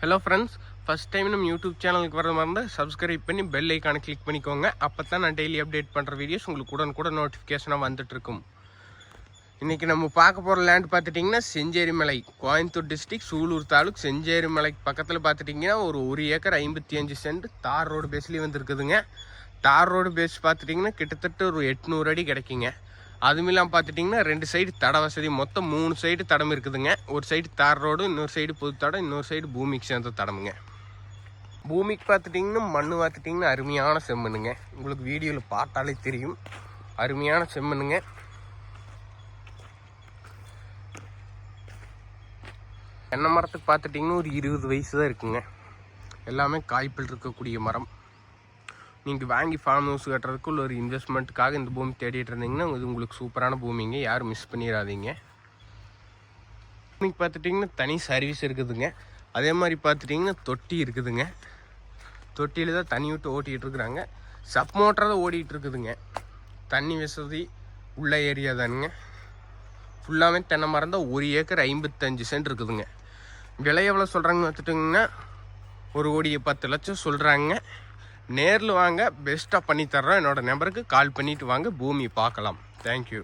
Hello friends first time நம்ம YouTube சேனலுக்கு வர மாதிரி இருந்தால் சப்ஸ்கிரைப் பண்ணி பெல் ஐக்கானை கிளிக் பண்ணிக்கோங்க. அப்போ தான் நான் டெய்லி அப்டேட் பண்ணுற வீடியோஸ் உங்களுக்கு உடன் கூட நோட்டிஃபிகேஷனாக வந்துட்டுருக்கும் இன்றைக்கி நம்ம பார்க்க போகிற லேண்ட் பார்த்துட்டிங்கன்னா செஞ்சேரி மலை கோயம்புத்தூர் டிஸ்ட்ரிக் சூலூர் தாலுக் செஞ்சேரி மலைக்கு பக்கத்தில் பார்த்துட்டிங்கன்னா ஒரு ஒரு ஏக்கர் ஐம்பத்தி அஞ்சு சென்ட் தார் ரோடு பேஸ்லேயே வந்துருக்குதுங்க. தார் ரோடு பேஸ் பார்த்துட்டிங்கன்னா கிட்டத்தட்ட ஒரு எட்நூறு அடி கிடைக்குங்க. அதுவும் இல்லாமல் பார்த்துட்டிங்கன்னா ரெண்டு சைடு தட வசதி. மொத்தம் மூணு சைடு தடம் இருக்குதுங்க. ஒரு சைடு தார் ரோடு இன்னொரு சைடு புது தடம் இன்னொரு சைடு பூமிக்கு சேர்ந்த தடமுங்க. பூமிக்கு பார்த்துட்டிங்கன்னா மண் பார்த்துட்டிங்கன்னா அருமையான செம்மண்ணுங்க. உங்களுக்கு வீடியோவில் பார்த்தாலே தெரியும். அருமையான செம்மண்ணுங்க. தென்னை மரத்துக்கு பார்த்துட்டிங்கன்னா ஒரு இருபது வயசு தான் இருக்குங்க. எல்லாமே காய்ப்பில் இருக்கக்கூடிய மரம். நீங்கள் வாங்கி ஃபார்ம் ஹவுஸ் கட்டுறதுக்குள்ள ஒரு இன்வெஸ்ட்மெண்ட்டுக்காக இந்த பூமி தேடிட்டு இருந்தீங்கன்னா இது உங்களுக்கு சூப்பரான பூமிங்க. யாரும் மிஸ் பண்ணிடாதீங்க பூமிக்கு பார்த்துட்டிங்கன்னா தனி சர்வீஸ் இருக்குதுங்க. அதே மாதிரி பார்த்துட்டிங்கன்னா தொட்டி இருக்குதுங்க. தொட்டியில் தான் தண்ணி விட்டு ஓட்டிகிட்டு இருக்கிறாங்க. சப் மோட்டர் தான் ஓடிட்டு இருக்குதுங்க. தண்ணி வசதி உள்ள ஏரியா தானுங்க. ஃபுல்லாகவே தென்னை மரம் தான் ஒரு ஏக்கர் ஐம்பத்தஞ்சு சென்ட் இருக்குதுங்க. விலை எவ்வளோ சொல்கிறாங்கன்னு பார்த்துட்டிங்கன்னா ஒரு கோடியை பத்து லட்சம் சொல்கிறாங்க நேரில் வாங்க பெஸ்ட்டாக பண்ணித்தர்றோம். என்னோடய நம்பருக்கு கால் பண்ணிவிட்டு வாங்க. பூமி பார்க்கலாம். தேங்க்யூ